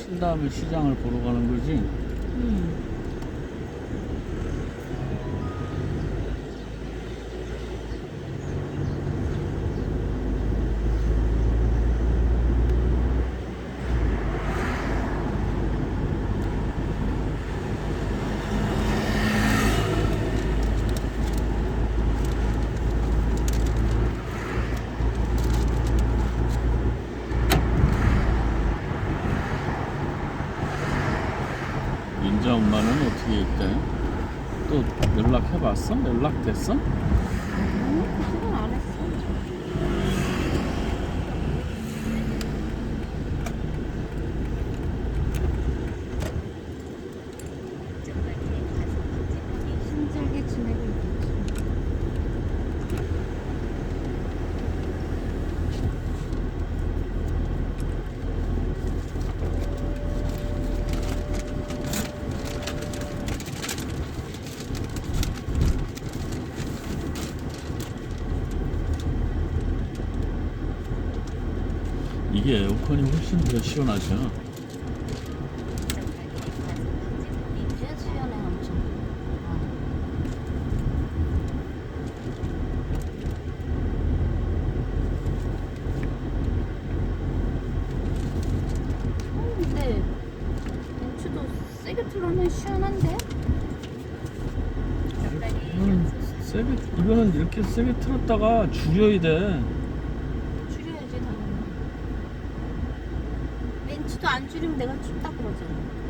친 다음에 시장을 보러 가는 거지. 음. 민자 엄마는 어떻게 있대? 또 연락해봤어? 연락됐어? 아니, 그건 안 했어. 힘들게 지내고 있겠지. 이게 에어컨이 훨씬 더 시원하죠. 이제 수연해 엄청. 어, 근데 벤츠도 세게 틀어면 시원한데? 이거는 세게 이거는 이렇게 세게 틀었다가 줄여야 돼. 줄여야지 당연히. 벤츠도 안 줄이면 내가 춥다 그러잖아.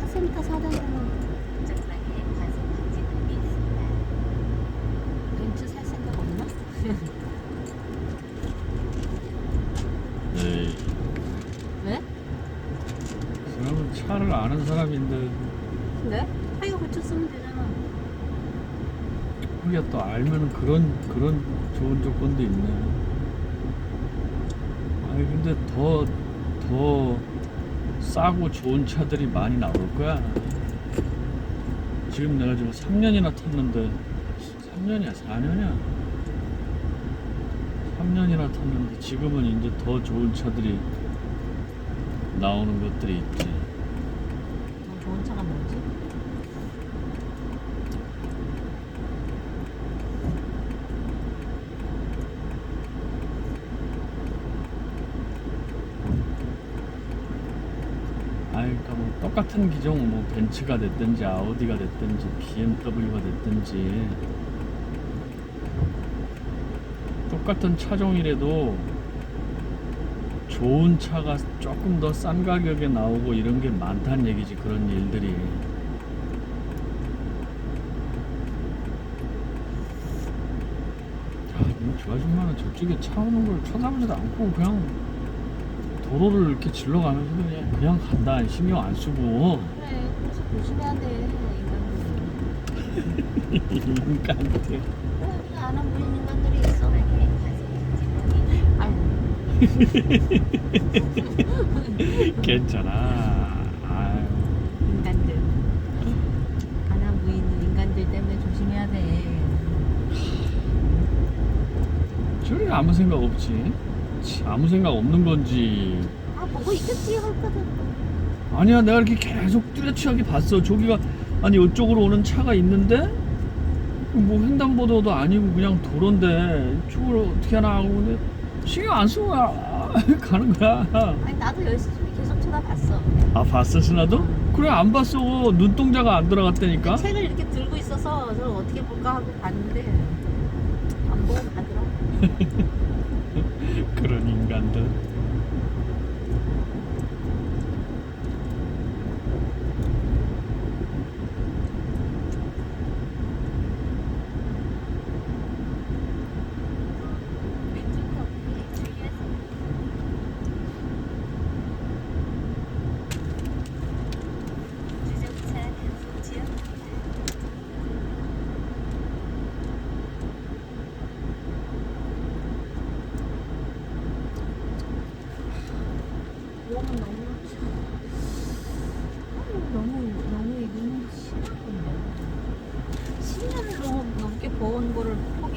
카센터 사다니는 벤츠 살 생각 없나? 에이, 왜? 그 사람은 차를 아는 사람인데 왜? 타이어 고쳤으면 되잖아. 우리가 또 알면 그런 그런 좋은 조건도 있네. 아니 근데 더 더 싸고 좋은 차들이 많이 나올 거야. 지금 내가 지금 3년이나 탔는데 3년이야 4년이야 3년이나 탔는데 지금은 이제 더 좋은 차들이 나오는 것들이 있지. 더 좋은 차가 뭐지? 아이, 그러니까 뭐 똑같은 기종 뭐 벤츠가 됐든지 아우디가 됐든지 BMW가 됐든지 똑같은 차종이라도 좋은 차가 조금 더 싼 가격에 나오고 이런 게 많다는 얘기지 그런 일들이. 야, 이저 아줌마는 저쪽에 차 오는 걸 쳐다보지도 않고 그냥 도로를 이렇게 질러가면서 그냥, 그냥 간다. 신경 안 쓰고. 그래, 그래서 조심해야 돼, 인간들. 인간들 안 보이는 인간들이 있어. 아유, 괜찮아 아유, 인간들. 안 보이는 인간들 때문에 조심해야 돼. 저리 아무 생각 없지 치, 아무 생각 없는 건지 아, 보고 있겠지, 할 거든. 아니야 내가 이렇게 계속 뚜렷하게 봤어 저기가 아니 이쪽으로 오는 차가 있는데 뭐 횡단보도도 아니고 그냥 도로인데 이쪽으로 어떻게 하나 하고 근데 신경 안 쓰고 가- 가는 거야 아니, 나도 열심히 계속 쳐다봤어. 아 봤어 신나도? 그래 안 봤어 눈동자가 안 들어갔다니까 책을 이렇게 들고 있어서 저를 어떻게 볼까 하고 봤는데 안 보고 가더라. 그런 인간들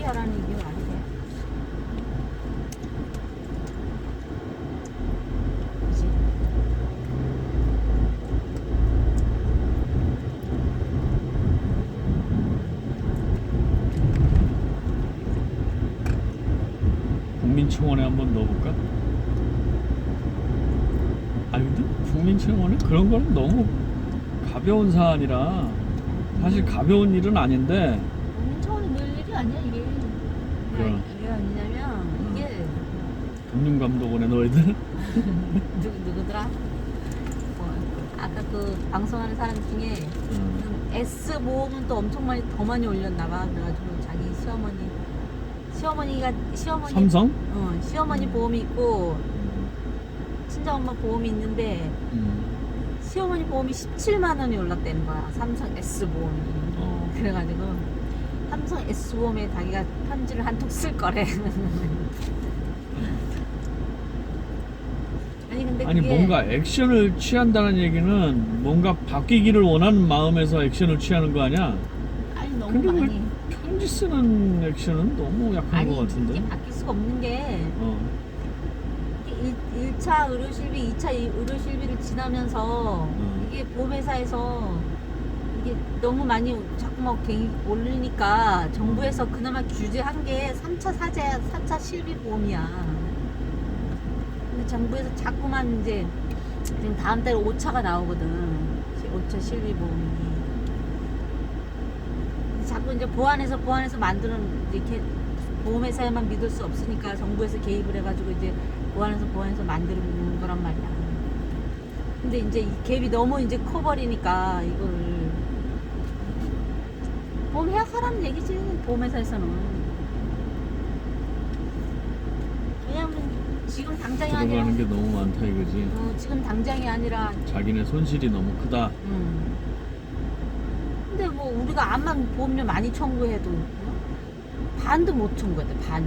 소비하라는 이유 아니에요. 국민청원에 한번 넣어볼까? 아니 근데 국민청원에 그런 거는 너무 가벼운 사안이라 사실 가벼운 일은 아닌데 금융감독원에 넣어야 돼? 누구 누구더라? 뭐, 아까 그 방송하는 사람 중에 음. S 모음은 또 엄청 많이 더 많이 올렸나 봐. 그래가지고 자기 시어머니 시어머니가 시어머니 삼성? 어, 시어머니 보험이 있고 친정 엄마 보험이 있는데 음. 시어머니 보험이 17만 원이 올랐다는 거야. 삼성 S 보험이. 어. 그래가지고 삼성 S 보험에 자기가 편지를 한 통 쓸 거래. 아니 그게 뭔가 액션을 취한다는 얘기는 뭔가 바뀌기를 원하는 마음에서 액션을 취하는 거 아니야? 아니 너무 근데 왜 많이 편지 쓰는 액션은 너무 약한 아니 것 같은데? 이게 바뀔 수가 없는 게 어. 1, 차 의료실비, 2차 의료실비를 지나면서 음. 이게 보험회사에서 이게 너무 많이 자꾸 막 갱- 올리니까 정부에서 그나마 규제한 게 3차 사제야, 4차 실비 보험이야. 정부에서 자꾸만 이제 지금 다음 달에 5차가 나오거든. 5차 실비 보험이. 자꾸 이제 보완해서 보완해서 만드는 이렇게 보험회사에만 믿을 수 없으니까 정부에서 개입을 해가지고 이제 보완해서 보완해서 만드는 거란 말이야. 근데 이제 이 갭이 너무 이제 커버리니까 이거를 보험해야 하라는 얘기지 보험회사에서는. 왜냐면 지금 당장이 아니라 들어가는 게 너무 많다 이거지. 어, 지금 당장이 아니라 자기네 손실이 너무 크다. 음. 근데 뭐 우리가 암만 보험료 많이 청구해도 어? 반도 못 청구해 반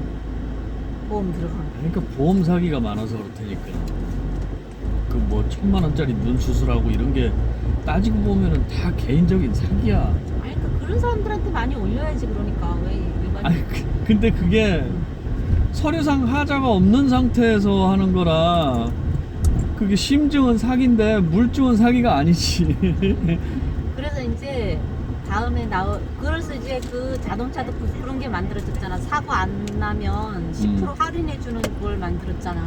보험 들어가는 거. 그러니까 보험 사기가 많아서 그렇다니까. 그 뭐 천만 원짜리 눈 수술하고 이런 게 따지고 보면은 다 개인적인 사기야. 아니 그러니까 그런 사람들한테 많이 올려야지 그러니까 왜 일반 아니 그- 근데 그게 서류상 하자가 없는 상태에서 하는 거라 그게 심증은 사기인데 물증은 사기가 아니지. 그래서 이제 다음에 나오 그래서 이제 그 자동차도 그- 그런 게 만들어졌잖아 사고 안 나면 10% 음. 할인해 주는 걸 만들었잖아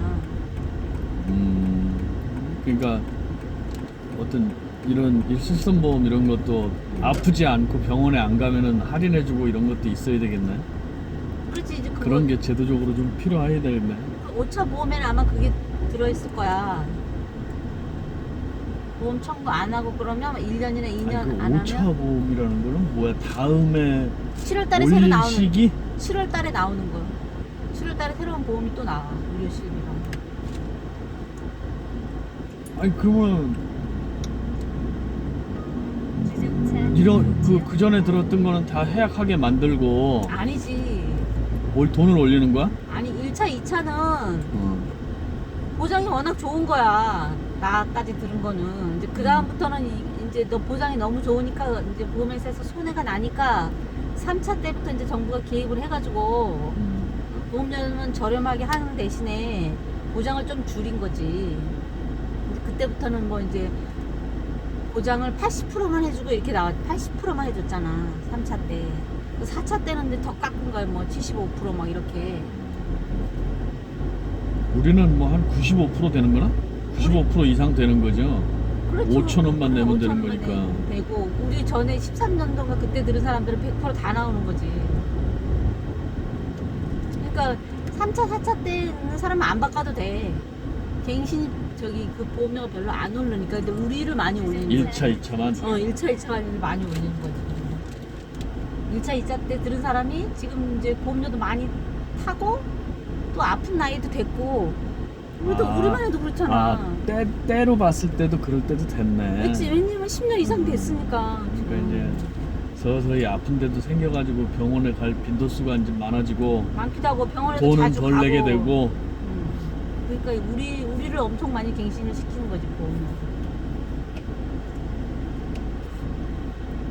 음, 그러니까 어떤 이런 일수선 보험 이런 것도 아프지 않고 병원에 안 가면은 할인해 주고 이런 것도 있어야 되겠네. 그렇지 이제 그런 게 제도적으로 좀 필요해야 되겠네. 그 5차 보험에는 아마 그게 들어있을 거야 보험 청구 안 하고 그러면 1년이나 2년 아니, 그 안 5차 하면 보험이라는 거는 뭐야? 다음에 7월 달에 새로 올릴 나오는 시기? 7월 달에 나오는 거 7월 달에 새로운 보험이 또 나와 의료 실비가 아니 그러면 이런 그, 그 전에 들었던 거는 다 해약하게 만들고 아니지 올 돈을 올리는 거야? 아니 1차 2차는 어. 보장이 워낙 좋은 거야. 나까지 들은 거는 이제 그 다음부터는 이- 이제 너 보장이 너무 좋으니까 이제 보험회사에서 손해가 나니까 3차 때부터 이제 정부가 개입을 해가지고 음. 보험료는 저렴하게 하는 대신에 보장을 좀 줄인 거지. 이제 그때부터는 뭐 이제 보장을 80%만 해주고 이렇게 나왔 80%만 해줬잖아. 3차 때. 4차 때는 이제 더 깎은 거야. 뭐 75%막 이렇게. 우리는 뭐 한 95% 되는 거나? 95% 이상 되는 거죠. 그렇죠. 5천 원만 내면 5천 되는 원만 거니까. 내면 되고 우리 전에 13년도인가 그때 들은 사람들은 100%다 나오는 거지. 그러니까 3차, 4차 때 있는 사람은 안 바꿔도 돼. 갱신이 저기 그 보험료가 별로 안 오르니까 근데 우리를 많이 올리는 거야. 1차, 2차만. 어, 1차, 2차를 많이 올리는 거지. 1차, 2차 때 들은 사람이 지금 이제 보험료도 많이 타고 또 아픈 나이도 됐고 우리도 아. 우리만 해도 그렇잖아. 아, 때, 때로 봤을 때도 그럴 때도 됐네. 그렇지 왜냐면 10년 이상 됐으니까 그러니까 지금. 이제 서서히 아픈 데도 생겨가지고 병원에 갈 빈도수가 이제 많아지고 많기도 하고 병원에도 돈은 자주 덜 가고 내게 되고 음. 그러니까 우리 우리를 엄청 많이 갱신을 시키는 거지 보험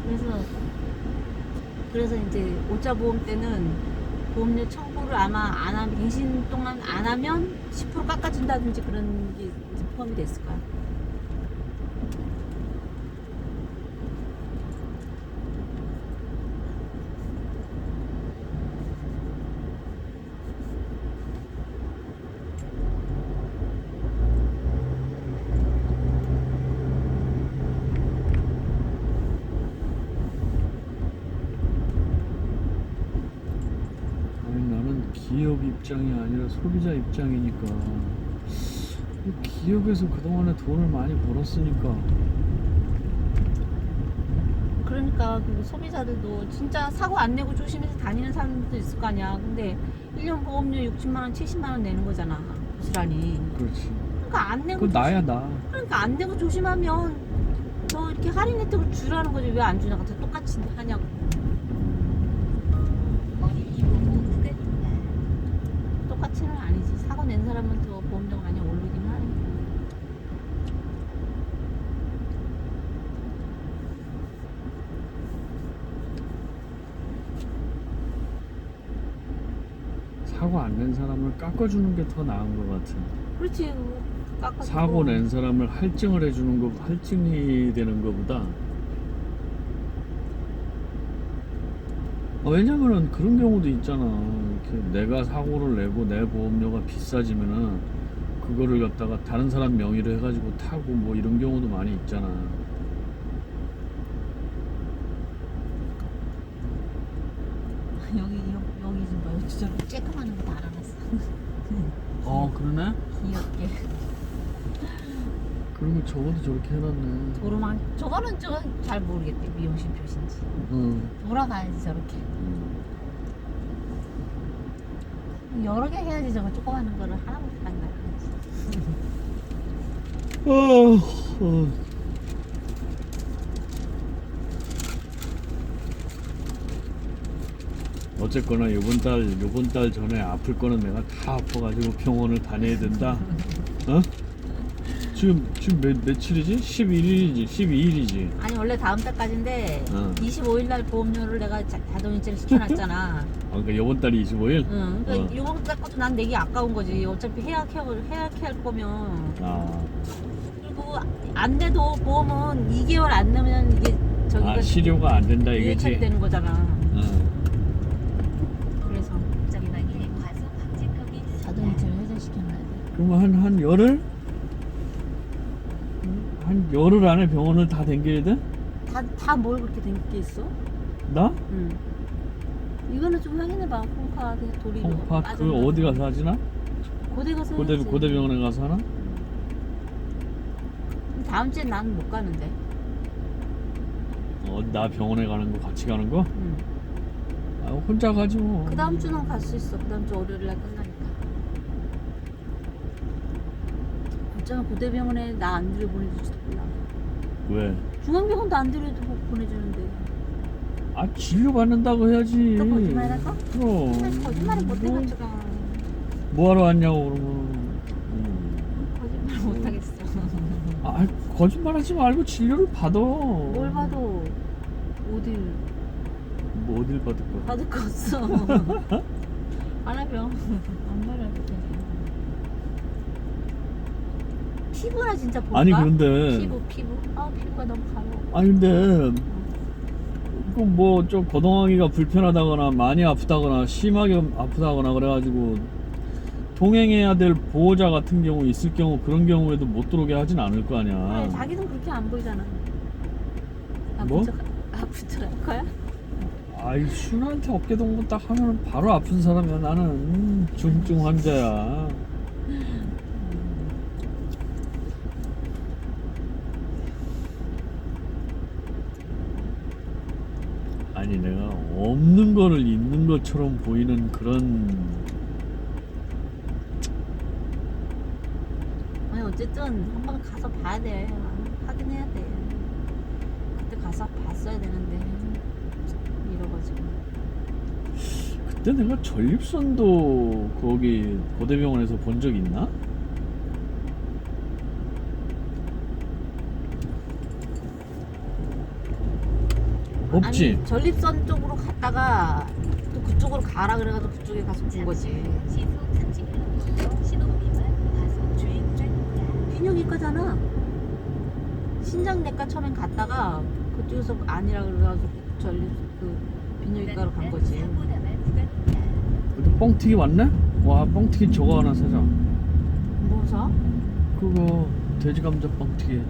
그래서 그래서 이제 오자 보험 때는 보험료 청구를 아마 안 하면 갱신 동안 안 하면 10% 깎아준다든지 그런 게 포함이 됐을 거야. 입장이 아니라 소비자 입장이니까 이 기업에서 그동안에 돈을 많이 벌었으니까 그러니까 그 소비자들도 진짜 사고 안 내고 조심해서 다니는 사람들도 있을 거 아니야. 근데 1년 보험료 60만 원, 70만 원 내는 거잖아. 부스란히. 그렇지 그러니까 안 내고 그건 나야 나 그러니까 안 내고 조심하면 더 이렇게 할인 혜택을 주라는 거지 왜 안 주냐고 다 똑같이 하냐고. 낸 사람은 더 보험료가 많이 오르긴 하네. 사고 안 낸 사람을 깎아주는 게 더 나은 것 같아 그렇지. 깎아주고. 사고 낸 사람을 할증을 해주는 거 할증이 되는 것보다 어, 왜냐면은 그런 경우도 있잖아 이렇게 내가 사고를 내고 내 보험료가 비싸지면은 그거를 갖다가 다른 사람 명의로 해가지고 타고 뭐 이런 경우도 많이 있잖아 여기 여기, 좀 봐. 여기 저렇게 쬐끄만 거다 알아놨어. 어 그러네? 귀엽게. 그리고 저것도 저렇게 해놨네 도로만 저거는 저건 잘 모르겠대 미용실 표시인지. 응 돌아가야지 저렇게. 여러 개 해야지 저거 조그마한 거를 하나밖에 안 나가지. 어, 어. 어쨌거나 요번 달 요번 달 전에 아플 거는 내가 다 아파가지고 병원을 다녀야 된다. 어? 지금 지금 몇 며칠이지? 11일이지, 12일이지. 아니 원래 다음 달까지인데 어. 25일 날 보험료를 내가 자- 자동이체를 시켜놨잖아. 아, 그러니까 요번 달이 25일? 응. 그러니까 어. 이번 달 것도 난 내기 아까운 거지. 어차피 해약해 해약할 거면 아, 그리고 안 돼도 보험은 2개월 안 내면 이게 저기가 아 시료가 안 된다 이거지. 되는 거잖아. 어. 그래서 자동이체를 해제시켜놔야 돼. 그러면 한, 한 열흘? 한 열흘 안에 병원을 다 댕겨야 돼? 다다 뭘 그렇게 된 게 있어? 나? 응. 이거는 좀 확인해봐. 콩파 그냥 도리로. 콩파 그? 어디 가서 하지나? 고대 가서 고대 해야지. 고대병원에 가서 하나? 다음 주엔 나는 못 가는데. 어, 나 병원에 가는 거 같이 가는 거? 응. 아, 혼자 가지 뭐. 그 다음 주는 갈 수 있어. 그 다음 주 월요일 날 끝나니까. 어쩌면 고대병원에 나 안 들여 보내줄지도 몰라. 왜? 중앙병원도 안 들여도 못 보내주는데. 아 진료 받는다고 해야지. 또 거짓말 할까? 그럼. 사실 거짓말을 못 뭐, 해가지고. 뭐하러 왔냐고 그러면. 음. 거짓말 못 하겠어. 아 거짓말하지 말고 진료를 받아. 뭘 봐도 어딜 뭐 어딜 받을 거야? 받을 거 없어. 안하병 안 말해. 피부나 진짜 볼까? 아니 그런데. 피부 피부 아 피부가 너무 가려워. 아니 근데 그뭐좀 거동하기가 불편하다거나 많이 아프다거나 심하게 아프다거나 그래가지고 동행해야 될 보호자 같은 경우 있을 경우 그런 경우에도 못 들어오게 하진 않을 거 아니야. 그래, 자기는 그렇게 안 보이잖아. 아픈 뭐? 척 아픈 척할 거야? 아이 순한테 어깨 동무 딱 하면 바로 아픈 사람이야 나는 음, 중증 환자야. 아니 내가 없는 거를 있는 것처럼 보이는 그런 아니 어쨌든 한번 가서 봐야 돼. 확인해야 돼. 그때 가서 봤어야 되는데 이러가지고. 그때 내가 전립선도 거기 고대병원에서 본 적 있나? 없지. 아니, 전립선 쪽으로 갔다가 또 그쪽으로 가라 그래가지고 그쪽에 가서 본 거지. 비뇨기과잖아. 신장내과 처음엔 갔다가 그쪽에서 아니라 그래가지고 전립 그 비뇨기과로 간 거지. 어디 뻥튀기 왔네? 와 뻥튀기 저거 하나 사자. 뭐 사? 그거 돼지 감자 뻥튀기.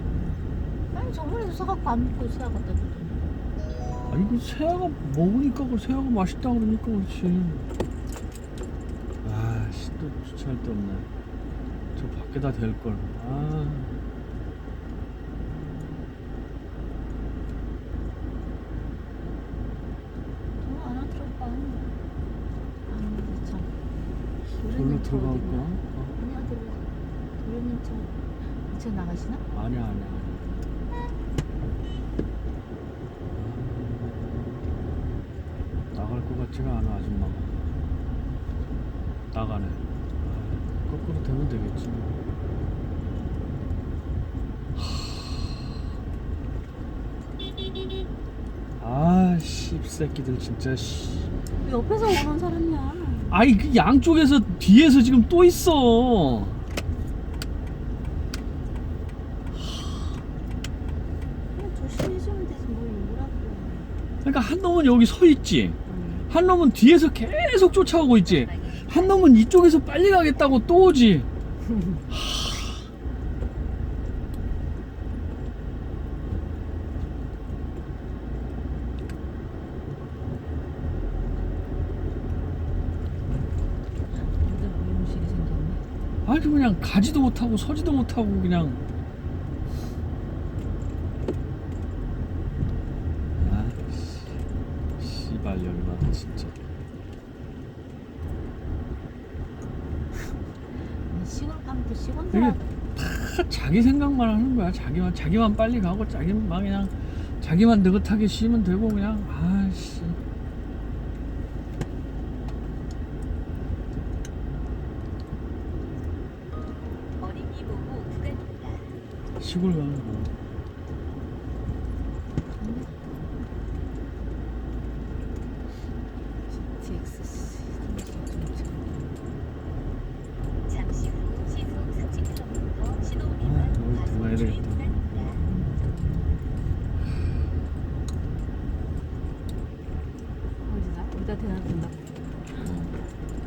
아니 저번에도 사갖고 안 먹고 새야 갖다 줬더니. 아 이거 새아가 먹으니까 그 새아가 맛있다 그러니까 그렇지. 아 아씨 또 주차할 데 없네 저 밖에다 댈걸 아 어. 절로 들어갈까? 어? 아니야, 들어. 도련님 차. 이차 나가시나? 아니야 아니야 아, 나갈 것 같지가 않아 아줌마가 나가네 아, 거꾸로 되면 되겠지 아 씹새끼들 진짜 씨 옆에서 오는 사람이야. 아이 그 양쪽에서 뒤에서 지금 또 있어 그냥 조심해주면 되지, 뭘 뭐라고. 그러니까 한 놈은 여기 서 있지 응. 한 놈은 뒤에서 계속 쫓아오고 있지 한 놈은 이쪽에서 빨리 가겠다고 또 오지. 아니 그냥 가지도 못하고 서지도 못하고 그냥 아 씨, 씨발 열받아 진짜 시골 가면 또 이게 시골더라고. 다 자기 생각만 하는 거야 자기만 자기만 빨리 가고 자기만 그냥 자기만 느긋하게 쉬면 되고 그냥. 아씨. 시골 가는 거 GTX. 잠시 후 시속 30km 신호 아, 위반 여기 과속 들어가야 주의 되겠다. 구간입니다. 어디다? 어디다 대놔둔다.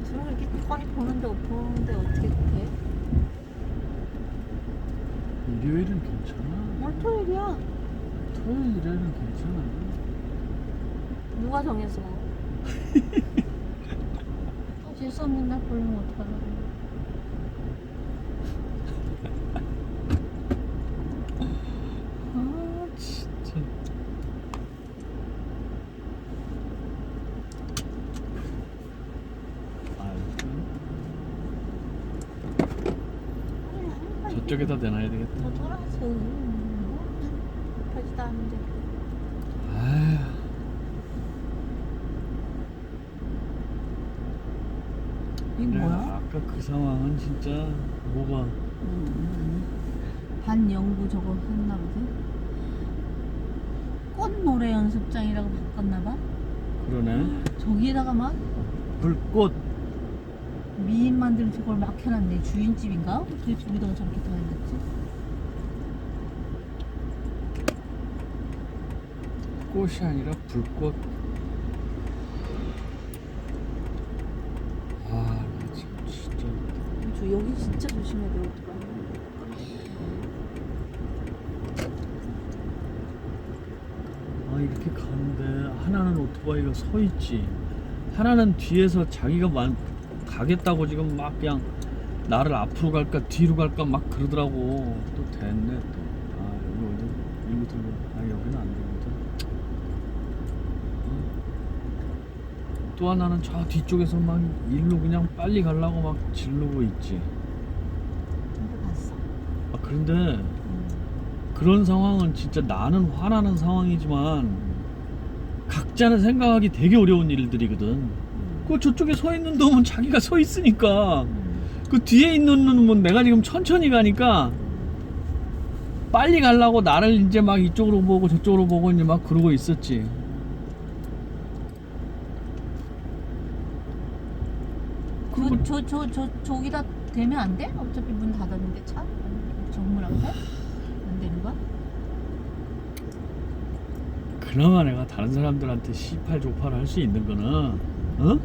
저런 거 이렇게 뻔히 보는데 보는데 어떻게 돼? 일요일은 괜찮아 오늘 토요일이야. 토요일에는 괜찮아 누가 정했어? 아, 재수 없는 날. 아 진짜. 아이고 저쪽에다 내놔야 되겠다. 저 돌아서 급하지도 않은데. 아휴 이게 그래, 뭐야? 아까 그 상황은 진짜 뭐가 음, 반영구 저거 했나 보지? 꽃 노래 연습장이라고 바꿨나 봐. 그러네 저기에다가 막 불꽃 미인 만들면 저걸 막 해놨네. 주인집인가? 어떻게 저기다가 저렇게 다 해놨지? 꽃이 아니라 불꽃 아, 나 지금 진짜 저 여기 진짜 조심해야 돼. 어떡하 아 이렇게 가는데 하나는 오토바이가 서 있지 하나는 뒤에서 자기가 만 가겠다고 지금 막 그냥 나를 앞으로 갈까 뒤로 갈까 막 그러더라고 또 됐네 또 아 여기 어디 일로 들고 아 여기는 안 되거든 어. 또 하나는 저 뒤쪽에서 막 일로 그냥 빨리 가려고 막 질르고 있지. 아 그런데 음. 그런 상황은 진짜 나는 화나는 상황이지만 각자는 생각하기 되게 어려운 일들이거든. 음. 그 저쪽에 서 있는 놈은 자기가 서 있으니까 음. 그 뒤에 있는 놈은 내가 지금 천천히 가니까 빨리 가려고 나를 이제 막 이쪽으로 보고 저쪽으로 보고 이제 막 그러고 있었지. 저, 저, 저, 저, 저기다 대면 안 돼? 어차피 문 닫았는데 차? 정문 앞에? 안 되는 거야? 그나마 내가 다른 사람들한테 시팔 조팔 할 수 있는 거는 어?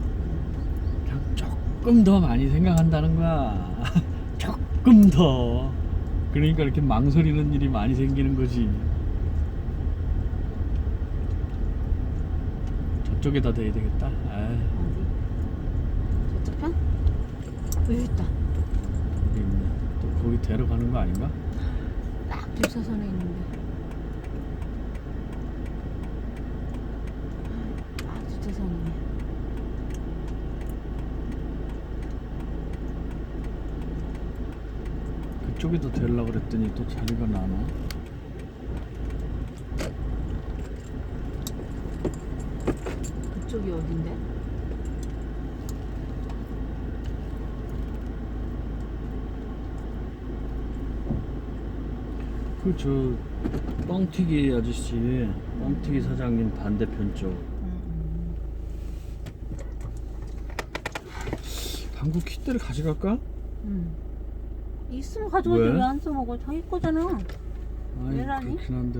그냥 조금 더 많이 생각한다는 거야 조금 더 그러니까 이렇게 망설이는 일이 많이 생기는 거지 저쪽에다 대야 되겠다 아이. 어디? 저쪽 편? 여기 있다. 거기 데려가는 거 아닌가? 딱 뒷사선에 있는데. 아, 뒷사선이네. 그쪽에도 데려라 그랬더니 또 자리가 나나? 그쪽이 어딘데? 그저 뻥튀기 아저씨, 뻥튀기 사장님 반대편 쪽. 음, 방구 kit대를 가져갈까? 음. 있으면 가져가지 왜? 왜 안 써먹어? 자기 거잖아. 아이 왜라니? 그렇긴 한데.